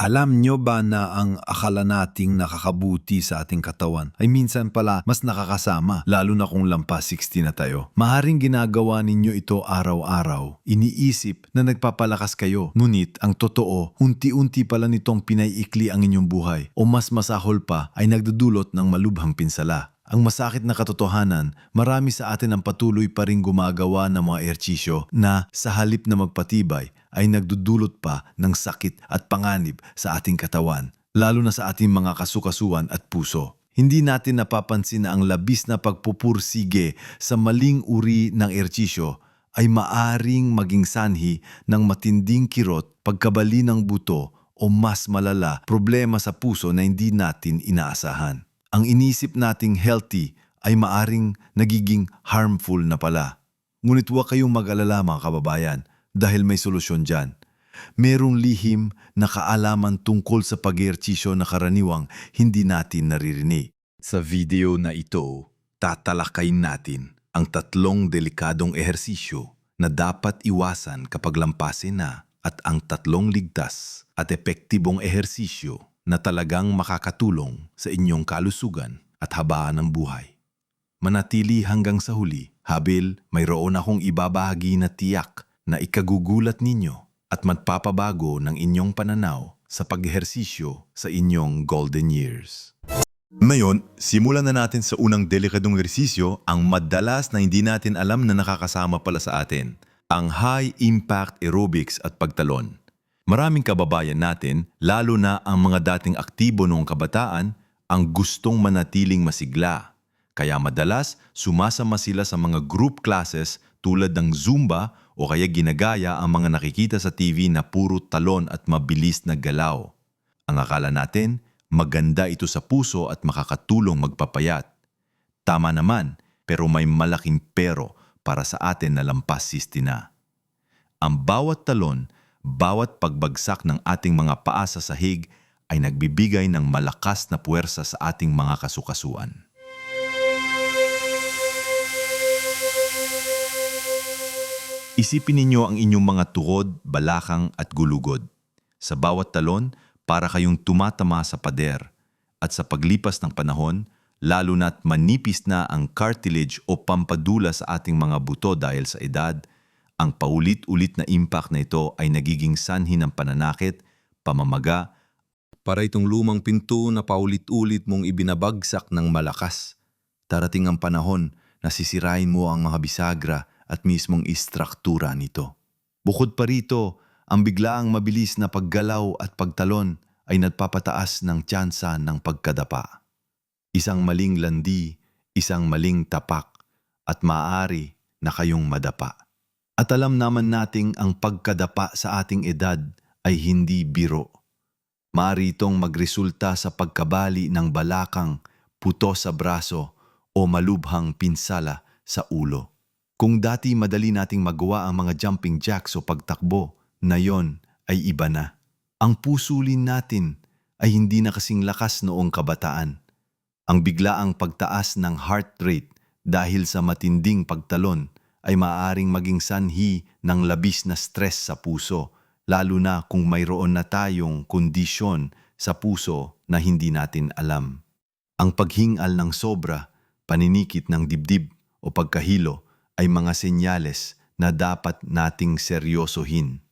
Alam nyo ba na ang akala nating nakakabuti sa ating katawan ay minsan pala mas nakakasama, lalo na kung lampas 60 na tayo? Maharing ginagawa ninyo ito araw-araw. Iniisip na nagpapalakas kayo. Ngunit ang totoo, unti-unti pala nitong pinaiikli ang inyong buhay o mas masahol pa ay nagdudulot ng malubhang pinsala. Ang masakit na katotohanan, marami sa atin ang patuloy pa rin gumagawa ng mga ersisyo na sa halip na magpatibay ay nagdudulot pa ng sakit at panganib sa ating katawan, lalo na sa ating mga kasukasuan at puso. Hindi natin napapansin na ang labis na pagpupursige sa maling uri ng ersisyo ay maaring maging sanhi ng matinding kirot, pagkabali ng buto o mas malala problema sa puso na hindi natin inaasahan. Ang inisip nating healthy ay maaring nagiging harmful na pala. Ngunit huwag kayong mag-alala mga kababayan dahil may solusyon dyan. Merong lihim na kaalaman tungkol sa pag-eersisyo na karaniwang hindi natin naririnig. Sa video na ito, tatalakayin natin ang tatlong delikadong ehersisyo na dapat iwasan kapag lampasin na at ang tatlong ligtas at epektibong ehersisyo na talagang makakatulong sa inyong kalusugan at habaan ng buhay. Manatili hanggang sa huli, habil mayroon akong ibabahagi na tiyak na ikagugulat ninyo at magpapabago ng inyong pananaw sa pag-ehersisyo sa inyong golden years. Ngayon, simulan na natin sa unang delikadong ehersisyo ang madalas na hindi natin alam na nakakasama pala sa atin, ang high impact aerobics at pagtalon. Maraming kababayan natin, lalo na ang mga dating aktibo noong kabataan, ang gustong manatiling masigla. Kaya madalas sumasama sila sa mga group classes tulad ng Zumba o kaya ginagaya ang mga nakikita sa TV na puro talon at mabilis na galaw. Ang akala natin, maganda ito sa puso at makakatulong magpapayat. Tama naman, pero may malaking pero para sa atin na lampas 60 na. Ang bawat talon, bawat pagbagsak ng ating mga paa sa sahig ay nagbibigay ng malakas na puwersa sa ating mga kasukasuan. Isipin ninyo ang inyong mga tuhod, balakang at gulugod. Sa bawat talon, para kayong tumatama sa pader. At sa paglipas ng panahon, lalo na't manipis na ang cartilage o pampadula sa ating mga buto dahil sa edad, ang paulit-ulit na impact na ito ay nagiging sanhi ng pananakit, pamamaga, para itong lumang pinto na paulit-ulit mong ibinabagsak ng malakas. Darating ang panahon na sisirain mo ang mga bisagra at mismong istruktura nito. Bukod pa rito, ang biglaang mabilis na paggalaw at pagtalon ay nagpapataas ng tsansa ng pagkadapa. Isang maling landi, isang maling tapak, at maaari na kayong madapa. At alam naman nating ang pagkadapa sa ating edad ay hindi biro. Maaari itong magresulta sa pagkabali ng balakang, puto sa braso o malubhang pinsala sa ulo. Kung dati madali nating magawa ang mga jumping jacks o pagtakbo, na yon ay iba na. Ang pusulin natin ay hindi na kasing lakas noong kabataan. Ang biglaang pagtaas ng heart rate dahil sa matinding pagtalon ay maaaring maging sanhi ng labis na stress sa puso, lalo na kung mayroon na tayong kondisyon sa puso na hindi natin alam. Ang paghingal ng sobra, paninikit ng dibdib o pagkahilo ay mga senyales na dapat nating seryosohin.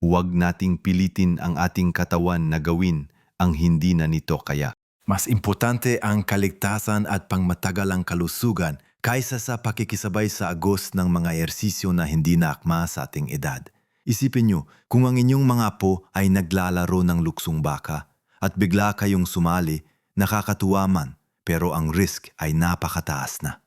Huwag nating pilitin ang ating katawan na gawin ang hindi na nito kaya. Mas importante ang kaligtasan at pangmatagalang kalusugan kaysa sa pakikisabay sa agos ng mga ersisyo na hindi na akma sa ating edad. Isipin nyo, kung ang inyong mga apo ay naglalaro ng luksong baka at bigla kayong sumali, nakakatuwa man, pero ang risk ay napakataas na.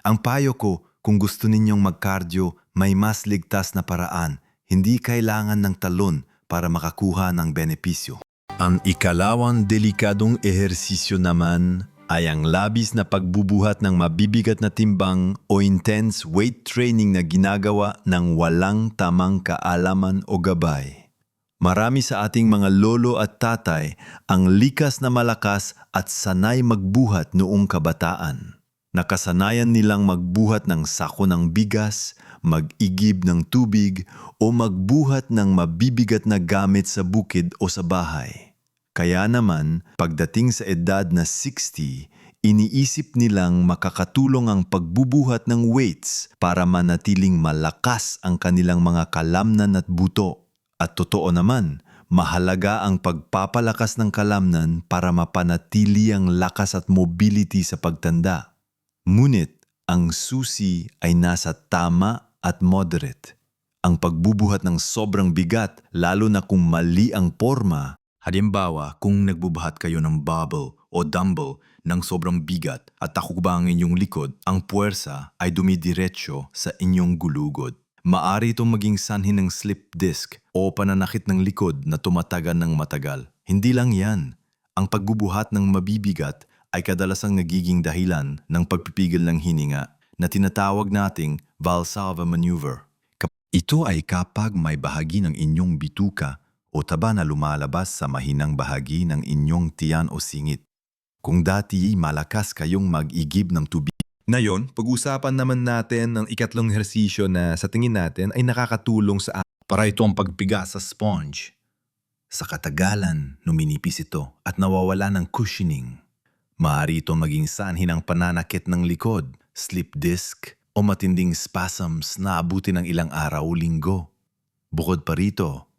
Ang payo ko, kung gusto ninyong mag-cardio, may mas ligtas na paraan hindi kailangan ng talon para makakuha ng benepisyo. Ang ikalawang delikadong ehersisyo naman ay ang labis na pagbubuhat ng mabibigat na timbang o intense weight training na ginagawa ng walang tamang kaalaman o gabay. Marami sa ating mga lolo at tatay ang likas na malakas at sanay magbuhat noong kabataan. Nakasanayan nilang magbuhat ng sako ng bigas, mag-igib ng tubig, o magbuhat ng mabibigat na gamit sa bukid o sa bahay. Kaya naman, pagdating sa edad na 60, iniisip nilang makakatulong ang pagbubuhat ng weights para manatiling malakas ang kanilang mga kalamnan at buto. At totoo naman, mahalaga ang pagpapalakas ng kalamnan para mapanatili ang lakas at mobility sa pagtanda. Ngunit, ang susi ay nasa tama at moderate. Ang pagbubuhat ng sobrang bigat, lalo na kung mali ang forma, Halimbawa, kung nagbubuhat kayo ng bubble o dumbbell ng sobrang bigat at takugba ang inyong likod, ang puwersa ay dumidiretso sa inyong gulugod. Maari itong maging sanhin ng slip disc o pananakit ng likod na tumatagan ng matagal. Hindi lang yan. Ang pagbubuhat ng mabibigat ay kadalasang nagiging dahilan ng pagpipigil ng hininga na tinatawag nating Valsalva maneuver. Ito ay kapag may bahagi ng inyong bituka o taba na lumalabas sa mahinang bahagi ng inyong tiyan o singit. Kung dati malakas kayong mag-igib ng tubig, Ngayon, pag-usapan naman natin ang ikatlong hersisyo na sa tingin natin ay nakakatulong sa para ito ang pagpiga sa sponge. Sa katagalan, numinipis ito at nawawala ng cushioning. Maaari ito maging sanhi ng pananakit ng likod, slip disc, o matinding spasms na abutin ng ilang araw o linggo. Bukod pa rito,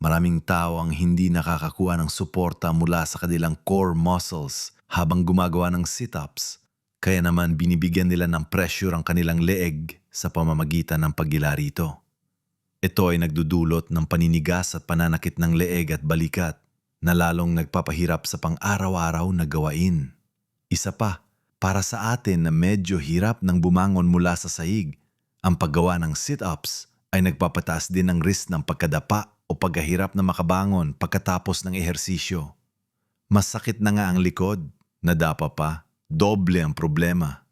maraming tao ang hindi nakakakuha ng suporta mula sa kanilang core muscles habang gumagawa ng sit-ups. Kaya naman binibigyan nila ng pressure ang kanilang leeg sa pamamagitan ng paggila rito. Ito ay nagdudulot ng paninigas at pananakit ng leeg at balikat na lalong nagpapahirap sa pang-araw-araw na gawain. Isa pa, para sa atin na medyo hirap ng bumangon mula sa sahig, ang paggawa ng sit-ups ay nagpapataas din ng risk ng pagkadapa o paghahirap na makabangon pagkatapos ng ehersisyo. Masakit na nga ang likod, nadapa pa, doble ang problema.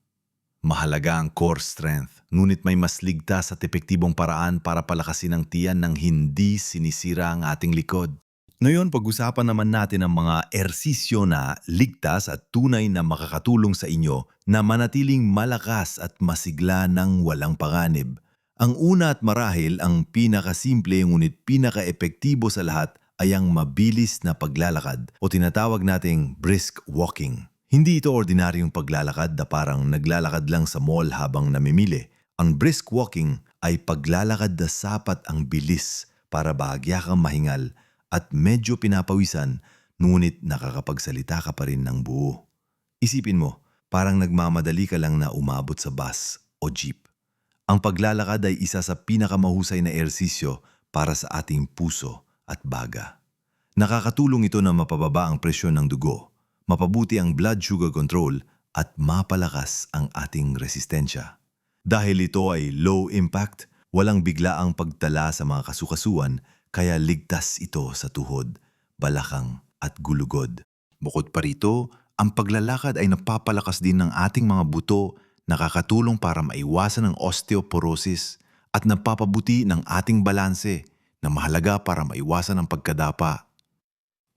Mahalaga ang core strength, ngunit may mas ligtas at epektibong paraan para palakasin ang tiyan ng hindi sinisira ang ating likod. Ngayon, pag-usapan naman natin ang mga ersisyo na ligtas at tunay na makakatulong sa inyo na manatiling malakas at masigla ng walang panganib. Ang una at marahil ang pinakasimple ngunit pinaka-epektibo sa lahat ay ang mabilis na paglalakad o tinatawag nating brisk walking. Hindi ito ordinaryong paglalakad na parang naglalakad lang sa mall habang namimili. Ang brisk walking ay paglalakad na sapat ang bilis para bahagya kang mahingal at medyo pinapawisan ngunit nakakapagsalita ka pa rin ng buo. Isipin mo, parang nagmamadali ka lang na umabot sa bus o jeep. Ang paglalakad ay isa sa pinakamahusay na ersisyo para sa ating puso at baga. Nakakatulong ito na mapababa ang presyon ng dugo, mapabuti ang blood sugar control at mapalakas ang ating resistensya. Dahil ito ay low impact, walang biglaang pagtala sa mga kasukasuan kaya ligtas ito sa tuhod, balakang at gulugod. Bukod pa rito, ang paglalakad ay napapalakas din ng ating mga buto, nakakatulong para maiwasan ang osteoporosis at napapabuti ng ating balanse na mahalaga para maiwasan ang pagkadapa.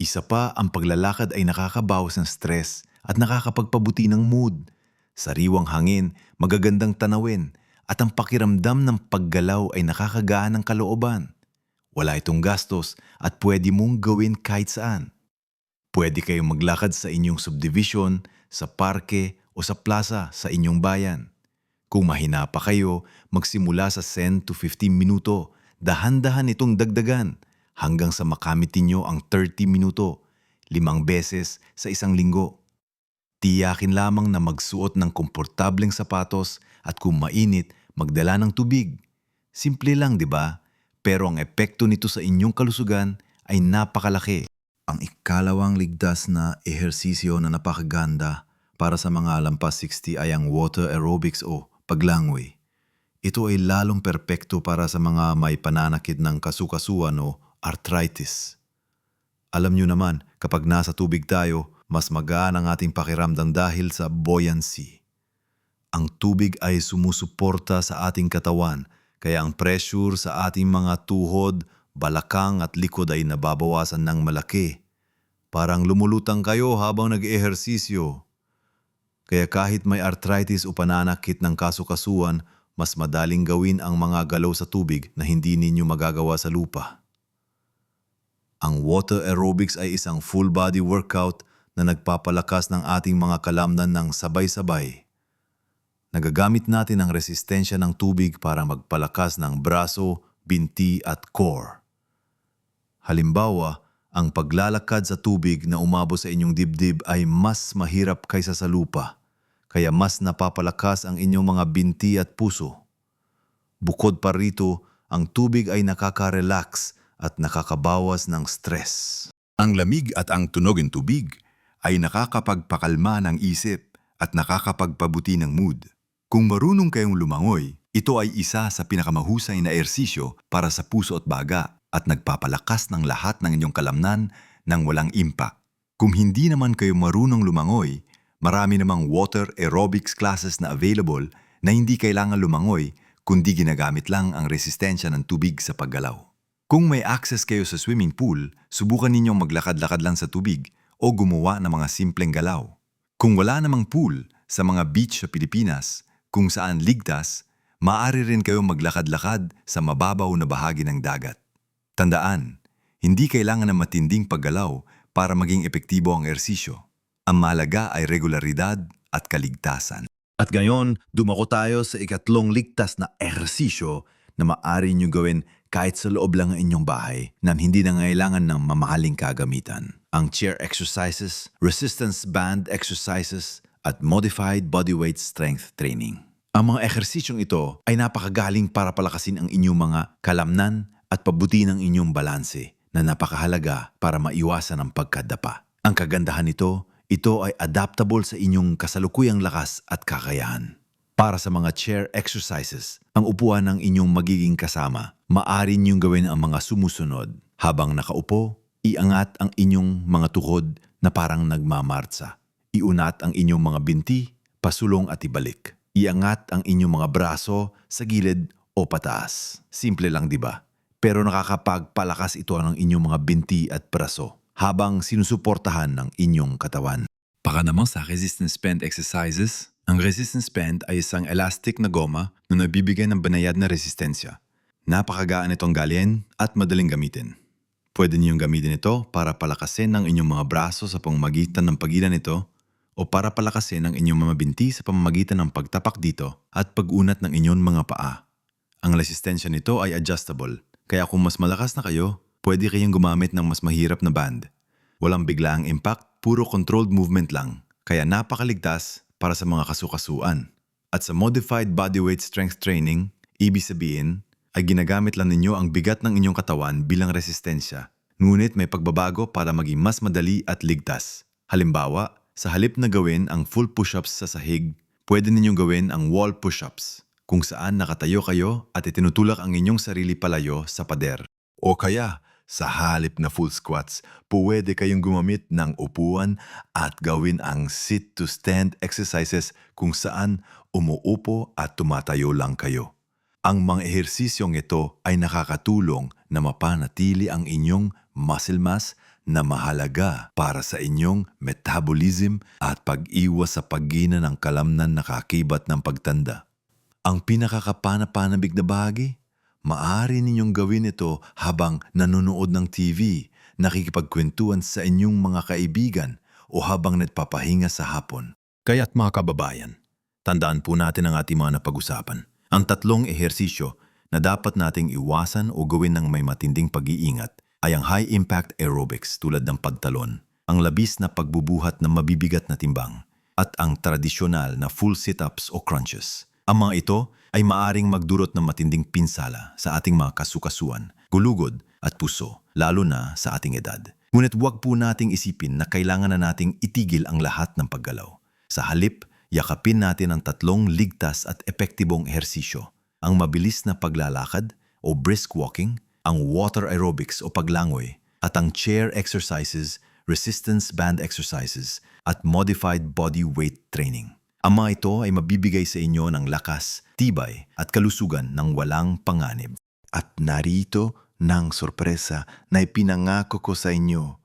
Isa pa, ang paglalakad ay nakakabawas ng stress at nakakapagpabuti ng mood. Sariwang hangin, magagandang tanawin, at ang pakiramdam ng paggalaw ay nakakagaan ng kalooban. Wala itong gastos at pwede mong gawin kahit saan. Pwede kayong maglakad sa inyong subdivision, sa parke o sa plaza sa inyong bayan. Kung mahina pa kayo, magsimula sa 10 to 15 minuto. Dahan-dahan itong dagdagan hanggang sa makamit ninyo ang 30 minuto, limang beses sa isang linggo. Tiyakin lamang na magsuot ng komportableng sapatos at kung mainit, magdala ng tubig. Simple lang, di ba? Pero ang epekto nito sa inyong kalusugan ay napakalaki. Ang ikalawang ligtas na ehersisyo na napakaganda para sa mga lampas 60 ay ang water aerobics o paglangoy. Ito ay lalong perpekto para sa mga may pananakit ng kasukasuan o arthritis. Alam nyo naman, kapag nasa tubig tayo, mas magaan ang ating pakiramdam dahil sa buoyancy. Ang tubig ay sumusuporta sa ating katawan, kaya ang pressure sa ating mga tuhod, balakang at likod ay nababawasan ng malaki. Parang lumulutang kayo habang nag-ehersisyo. Kaya kahit may arthritis o pananakit ng kasukasuan, mas madaling gawin ang mga galaw sa tubig na hindi ninyo magagawa sa lupa. Ang water aerobics ay isang full body workout na nagpapalakas ng ating mga kalamnan ng sabay-sabay. Nagagamit natin ang resistensya ng tubig para magpalakas ng braso, binti at core. Halimbawa, ang paglalakad sa tubig na umabo sa inyong dibdib ay mas mahirap kaysa sa lupa, kaya mas napapalakas ang inyong mga binti at puso. Bukod pa rito, ang tubig ay nakaka-relax at nakakabawas ng stress. Ang lamig at ang tunog ng tubig ay nakakapagpakalma ng isip at nakakapagpabuti ng mood. Kung marunong kayong lumangoy, ito ay isa sa pinakamahusay na ersisyo para sa puso at baga at nagpapalakas ng lahat ng inyong kalamnan ng walang impa. Kung hindi naman kayo marunong lumangoy, marami namang water aerobics classes na available na hindi kailangan lumangoy kundi ginagamit lang ang resistensya ng tubig sa paggalaw. Kung may access kayo sa swimming pool, subukan ninyong maglakad-lakad lang sa tubig o gumawa ng mga simpleng galaw. Kung wala namang pool sa mga beach sa Pilipinas, kung saan ligtas, maaari rin kayo maglakad-lakad sa mababaw na bahagi ng dagat. Tandaan, hindi kailangan ng matinding paggalaw para maging epektibo ang ersisyo. Ang malaga ay regularidad at kaligtasan. At ngayon, dumako tayo sa ikatlong ligtas na ehersisyo na maaari nyo gawin kahit sa loob lang ng inyong bahay na hindi na ngailangan ng mamahaling kagamitan. Ang chair exercises, resistance band exercises, at modified bodyweight strength training. Ang mga ehersisyong ito ay napakagaling para palakasin ang inyong mga kalamnan at pabuti ng inyong balanse na napakahalaga para maiwasan ang pagkadapa. Ang kagandahan nito, ito ay adaptable sa inyong kasalukuyang lakas at kakayahan. Para sa mga chair exercises, ang upuan ng inyong magiging kasama, maari niyong gawin ang mga sumusunod. Habang nakaupo, iangat ang inyong mga tuhod na parang nagmamartsa. Iunat ang inyong mga binti, pasulong at ibalik. Iangat ang inyong mga braso sa gilid o pataas. Simple lang, di ba? Pero nakakapagpalakas ito ng inyong mga binti at braso habang sinusuportahan ng inyong katawan. Para naman sa resistance band exercises, ang resistance band ay isang elastic na goma na nabibigay ng banayad na resistensya. Napakagaan itong galyen at madaling gamitin. Pwede niyong gamitin ito para palakasin ang inyong mga braso sa pamamagitan ng pagilan nito o para palakasin ang inyong mga binti sa pamamagitan ng pagtapak dito at pag-unat ng inyong mga paa. Ang resistensya nito ay adjustable, kaya kung mas malakas na kayo, pwede kayong gumamit ng mas mahirap na band. Walang biglaang impact, puro controlled movement lang, kaya napakaligtas para sa mga kasukasuan. At sa modified bodyweight strength training, ibig sabihin ay ginagamit lang ninyo ang bigat ng inyong katawan bilang resistensya, ngunit may pagbabago para maging mas madali at ligtas. Halimbawa, sa halip na gawin ang full push-ups sa sahig, pwede ninyong gawin ang wall push-ups, kung saan nakatayo kayo at itinutulak ang inyong sarili palayo sa pader. O kaya, sa halip na full squats, pwede kayong gumamit ng upuan at gawin ang sit-to-stand exercises kung saan umuupo at tumatayo lang kayo. Ang mga ehersisyong ito ay nakakatulong na mapanatili ang inyong muscle mass na mahalaga para sa inyong metabolism at pag-iwas sa paggina ng kalamnan na kakibat ng pagtanda. Ang pinakakapanapanabig na bahagi, maaari ninyong gawin ito habang nanonood ng TV, nakikipagkwentuhan sa inyong mga kaibigan o habang nagpapahinga sa hapon. Kaya't mga kababayan, tandaan po natin ang ating mga napag-usapan. Ang tatlong ehersisyo na dapat nating iwasan o gawin ng may matinding pag-iingat ay ang high-impact aerobics tulad ng pagtalon, ang labis na pagbubuhat ng mabibigat na timbang, at ang tradisyonal na full sit-ups o crunches. Ang mga ito ay maaring magdurot ng matinding pinsala sa ating mga kasukasuan, gulugod at puso, lalo na sa ating edad. Ngunit huwag po nating isipin na kailangan na nating itigil ang lahat ng paggalaw. Sa halip, yakapin natin ang tatlong ligtas at epektibong ehersisyo. Ang mabilis na paglalakad o brisk walking, ang water aerobics o paglangoy, at ang chair exercises, resistance band exercises, at modified body weight training. Ang mga ito ay mabibigay sa inyo ng lakas, tibay at kalusugan ng walang panganib. At narito ng sorpresa na ipinangako ko sa inyo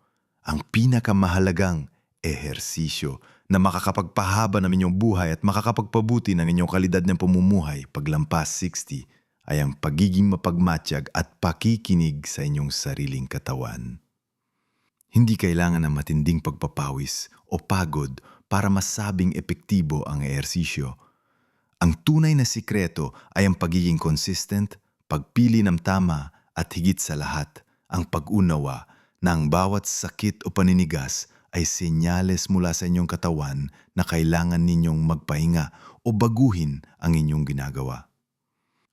ang pinakamahalagang ehersisyo na makakapagpahaba ng inyong buhay at makakapagpabuti ng inyong kalidad ng pamumuhay paglampas 60 ay ang pagiging mapagmatsyag at pakikinig sa inyong sariling katawan. Hindi kailangan ng matinding pagpapawis o pagod para masabing epektibo ang ehersisyo. Ang tunay na sikreto ay ang pagiging consistent, pagpili ng tama at higit sa lahat, ang pag-unawa na ang bawat sakit o paninigas ay senyales mula sa inyong katawan na kailangan ninyong magpahinga o baguhin ang inyong ginagawa.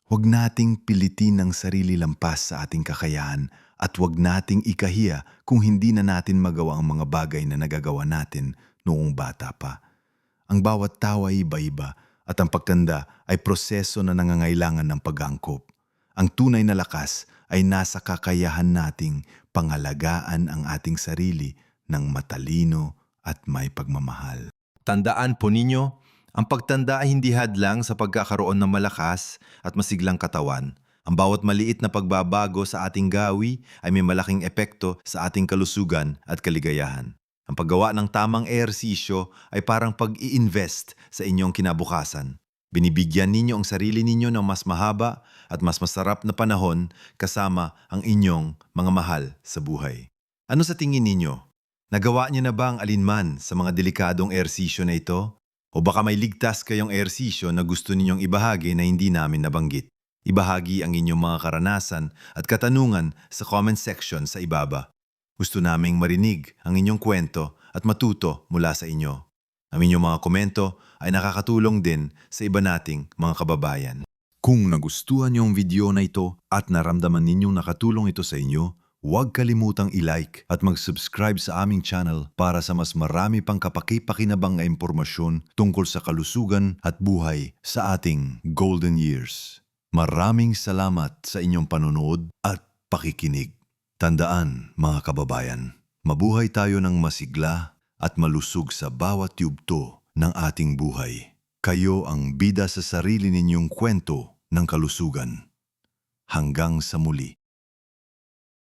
Huwag nating pilitin ang sarili lampas sa ating kakayahan at huwag nating ikahiya kung hindi na natin magawa ang mga bagay na nagagawa natin noong bata pa. Ang bawat tao ay iba-iba at ang pagtanda ay proseso na nangangailangan ng pag-angkop. Ang tunay na lakas ay nasa kakayahan nating pangalagaan ang ating sarili ng matalino at may pagmamahal. Tandaan po ninyo, ang pagtanda ay hindi hadlang sa pagkakaroon ng malakas at masiglang katawan. Ang bawat maliit na pagbabago sa ating gawi ay may malaking epekto sa ating kalusugan at kaligayahan. Ang paggawa ng tamang ehersisyo ay parang pag-i-invest sa inyong kinabukasan. Binibigyan ninyo ang sarili ninyo ng mas mahaba at mas masarap na panahon kasama ang inyong mga mahal sa buhay. Ano sa tingin ninyo? Nagawa niyo na ba ang alinman sa mga delikadong ehersisyo na ito? O baka may ligtas kayong ehersisyo na gusto ninyong ibahagi na hindi namin nabanggit? Ibahagi ang inyong mga karanasan at katanungan sa comment section sa ibaba. Gusto naming marinig ang inyong kwento at matuto mula sa inyo. Ang inyong mga komento ay nakakatulong din sa iba nating mga kababayan. Kung nagustuhan niyo ang video na ito at naramdaman ninyong nakatulong ito sa inyo, huwag kalimutang i-like at mag-subscribe sa aming channel para sa mas marami pang kapaki-pakinabang na impormasyon tungkol sa kalusugan at buhay sa ating golden years. Maraming salamat sa inyong panonood at pakikinig. Tandaan, mga kababayan, mabuhay tayo ng masigla at malusog sa bawat yugto ng ating buhay. Kayo ang bida sa sarili ninyong kwento ng kalusugan. Hanggang sa muli.